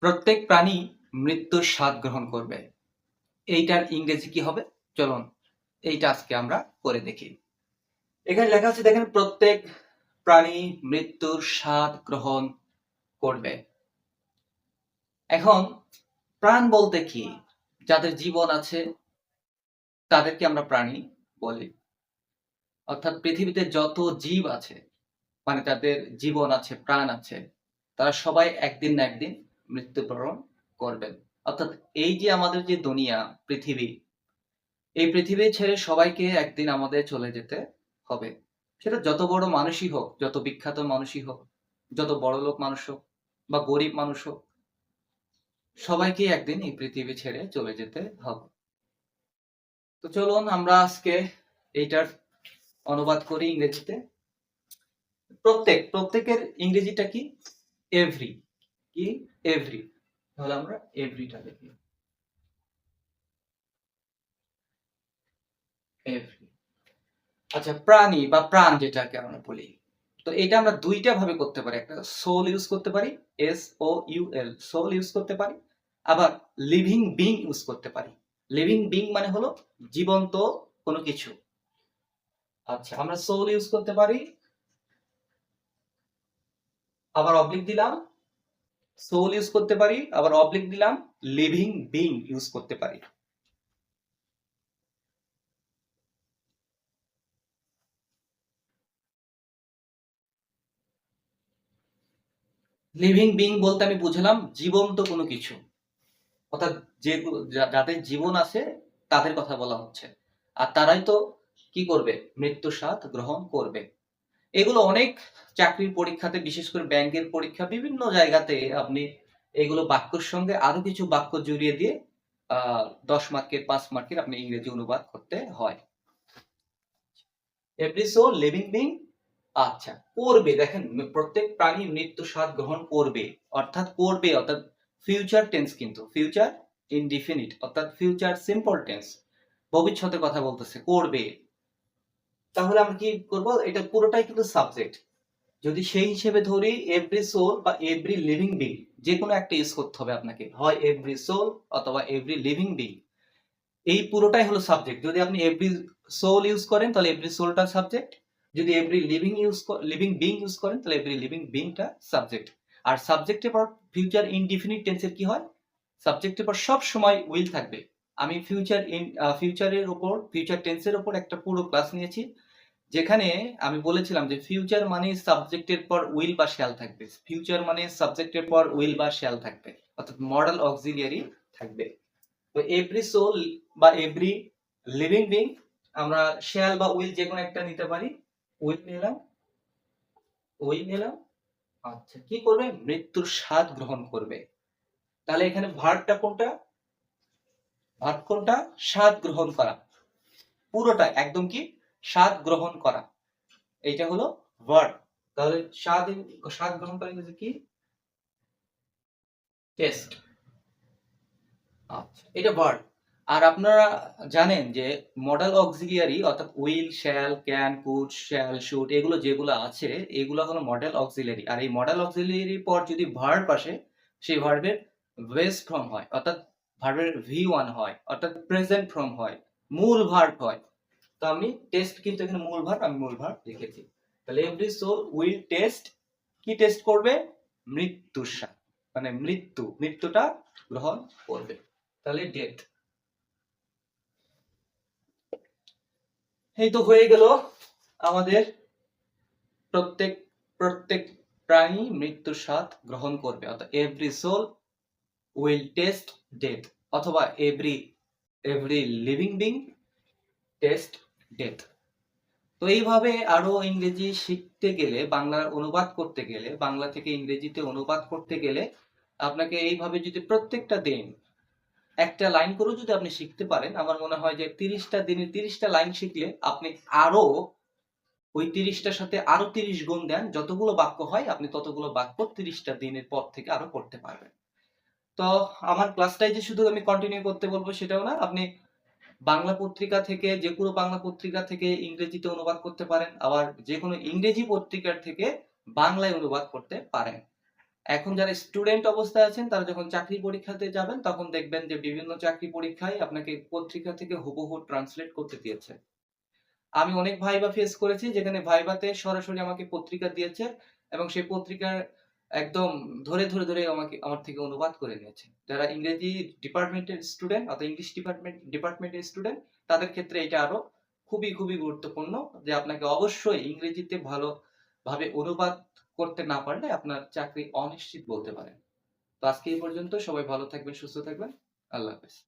প্রত্যেক প্রাণী মৃত্যুর স্বাদ গ্রহণ করবে। এইটার ইংরেজি কি হবে? চলুন, এইটা আজকে আমরা করে দেখি। এখানে লেখা আছে, দেখেন, প্রত্যেক প্রাণী মৃত্যুর স্বাদ গ্রহণ করবে। এখন, প্রাণ বলতে কি? যাদের জীবন আছে, তাদেরকে আমরা প্রাণী বলি। অর্থাৎ পৃথিবীতে যত জীব আছে মানে তাদের জীবন আছে, প্রাণ আছে, তারা সবাই একদিন না একদিন মৃত্যুবরণ করবেন। অর্থাৎ এই যে আমাদের যে দুনিয়া, পৃথিবী, এই পৃথিবী ছেড়ে সবাইকে একদিন আমাদের চলে যেতে হবে। সেটা যত বড় মানুষই হোক, যত বিখ্যাত মানুষই হোক, যত বড় লোক মানুষ হোক বা গরিব মানুষ হোক, সবাইকে একদিন এই পৃথিবী ছেড়ে চলে যেতে হবে। তো চলুন আমরা আজকে এইটার অনুবাদ করি ইংরেজিতে। প্রত্যেক, প্রত্যেকের ইংরেজিটা কি? এভরি। কি? এভরি তাহলে আমরা এভরিটা লিখি এভরি আচ্ছা প্রাণী বা প্রাণ যেটাকে আমরা বলি। তো এটা আমরা দুইটা ভাবে করতে পারি। একটা সোল ইউজ করতে পারি S O U L soul use করতে পারি। আবার লিভিং বিং ইউজ করতে পারি। লিভিং বিং মানে হলো জীবন্ত কোনো কিছু। আচ্ছা আমরা সোল ইউজ করতে পারি। আবার অবলিক দিলাম। সোল ইউজ করতে পারি, আবার অবলিক দিলাম লিভিং বিং ইউজ করতে পারি। লিভিং বিং বলতে আমি বুঝলাম জীবন্ত কোনো কিছু। অর্থাৎ যে যাদের জীবন আছে, তাদের কথা বলা হচ্ছে। আর তারাই তো কি করবে? মৃত্যু স্বাদ গ্রহণ করবে। এগুলো অনেক চাকরির পরীক্ষাতে বিশেষ করে ব্যাংকের পরীক্ষা বিভিন্ন জায়গাতে আপনি এগুলো বাক্যর সঙ্গে আরও কিছু বাক্য জড়িয়ে দিয়ে আহ, দশ মার্কের পাঁচ মার্কের আপনি ইংরেজি অনুবাদ করতে হয়। এভরি সো লিভিং বিং আচ্ছা করবে দেখেন প্রত্যেক প্রাণী মৃত্যু স্বাদ গ্রহণ করবে অর্থাৎ করবে অর্থাৎ ফিউচার টেন্স কিন্তু ফিউচার ইনডিফিনিট অর্থাৎ ফিউচার সিম্পল টেন্স ভবিষ্যতের কথা বলতেছে করবে। তাহলে আমরা কি করব? এটা পুরোটাই কিন্তু সাবজেক্ট যদি সেই হিসেবে ধরি এভরি সোল বা এভরি লিভিং বিং যে কোনো একটা ইউজ করতে হবে আপনাকে। হয় এভরি সোল অথবা এভরি লিভিং বিং এই পুরোটাই হলো সাবজেক্ট যদি আপনি এভরি সোল ইউজ করেন, তাহলে এভরি সোলটা সাবজেক্ট যদি every living use living being use করেন, তাহলে এভরি লিভিং বিংটা সাবজেক্ট আর সাবজেক্টের পর ফিউচার ইনডিফিনিট টেন্সের কি হয়? সাবজেক্টের পর সব সময় উইল থাকবে। আমি ফিউচার ইন ফিউচারের ওপর ফিউচার টেন্সের উপর একটা পুরো ক্লাস নিয়েছি, যেখানে আমি বলেছিলাম যে ফিউচার মানে সাবজেক্টের পর উইল বা শ্যাল থাকবে। ফিউচার মানে সাবজেক্টের পর উইল বা শ্যাল থাকবে, অর্থাৎ মডেল অক্সিলিয়ারি থাকবে। তো এভরি সোল বা এভরি লিভিং বিং আমরা শ্যাল বা উইল যে কোনো একটা নিতে পারি। উইল নিলাম উইল নিলাম আচ্ছা কি করবে? মৃত্যুর স্বাদ গ্রহণ করবে। তাহলে এখানে ভার্বটা কোনটা? ভার্ব কোনটা স্বাদ গ্রহণ করা। পুরোটা একদম কি? স্বাদ গ্রহণ করা। এইটা হলো ভার্ব তাহলে স্বাদ স্বাদ গ্রহণ করা ইংরেজি কি? টেস্ট আচ্ছা এটা ভার্ব আর আপনারা জানেন যে মডেল অক্সিলিয়ারি অর্থাৎ will shall can could shall should এগুলো যেগুলো আছে, এগুলো হলো মডেল অক্সিলিয়ারি আর এই মডেল অক্সিলিয়ারির পর যদি ভার্ব আসে, সেই ভার্বের বেস ফর্ম হয়। অর্থাৎ ভার্বের ভি ওয়ান হয়, অর্থাৎ প্রেজেন্ট ফর্ম হয়, মূল ভার্ব হয়। তো আমি টেস্ট কিন্তু এখানে মূল ভার্ব আমি মূল ভার্ব লিখেছি। তাহলে এভরি সোল উইল টেস্ট কি টেস্ট করবে? স্বাদ মানে মৃত্যু, মৃত্যুটা গ্রহণ করবে। তাহলে ডেথ এই তো হয়ে গেল আমাদের প্রত্যেক প্রত্যেক প্রাণী মৃত্যুর স্বাদ গ্রহণ করবে, অর্থাৎ every soul will taste death অথবা every every living being taste death তো এইভাবে আরও ইংরেজি শিখতে গেলে, বাংলার অনুবাদ করতে গেলে, বাংলা থেকে ইংরেজিতে অনুবাদ করতে গেলে আপনাকে এইভাবে যদি প্রত্যেকটা দিন একটা লাইন করেও যদি আপনি শিখতে পারেন, আমার মনে হয় যে তিরিশটা দিনে তিরিশটা লাইন শিখলে আপনি আরও ওই তিরিশটার সাথে আরও তিরিশ গুণ দেন, যতগুলো বাক্য হয় আপনি ততগুলো বাক্য তিরিশটা দিনের পর থেকে আরও করতে পারবেন। তো আমার ক্লাসটাই যে শুধু আমি কন্টিনিউ করতে বলব সেটাও না, আপনি বাংলা পত্রিকা থেকে যে কোনো বাংলা পত্রিকা থেকে ইংরেজিতে অনুবাদ করতে পারেন, আবার যে কোনো ইংরেজি পত্রিকার থেকে বাংলায় অনুবাদ করতে পারেন। এখন যারা স্টুডেন্ট অবস্থায় আছেন, তারা যখন চাকরি পরীক্ষাতে যাবেন, তখন দেখবেন যে বিভিন্ন চাকরি পরীক্ষায় আপনাকে পত্রিকা থেকে হুবহু ট্রান্সলেট করতে দিয়েছে। আমি অনেক ভাইবা ফেস করেছি, যেখানে ভাইবাতে সরাসরি আমাকে পত্রিকা দিয়েছে, এবং সেই পত্রিকার একদম ধরে ধরে ধরে আমাকে, আমার থেকে অনুবাদ করে নিয়েছে। যারা ইংরেজি ডিপার্টমেন্টের স্টুডেন্ট অর্থাৎ ইংলিশ ডিপার্টমেন্ট ডিপার্টমেন্টের স্টুডেন্ট তাদের ক্ষেত্রে এটা আরও খুবই খুবই গুরুত্বপূর্ণ যে আপনাকে অবশ্যই ইংরেজিতে ভালো ভাবে অনুবাদ করতে না পারলে আপনার চাকরি অনিশ্চিত বলতে পারেন। তো আজকে এই পর্যন্ত সবাই ভালো থাকবেন, সুস্থ থাকবেন। আল্লাহ হাফেজ।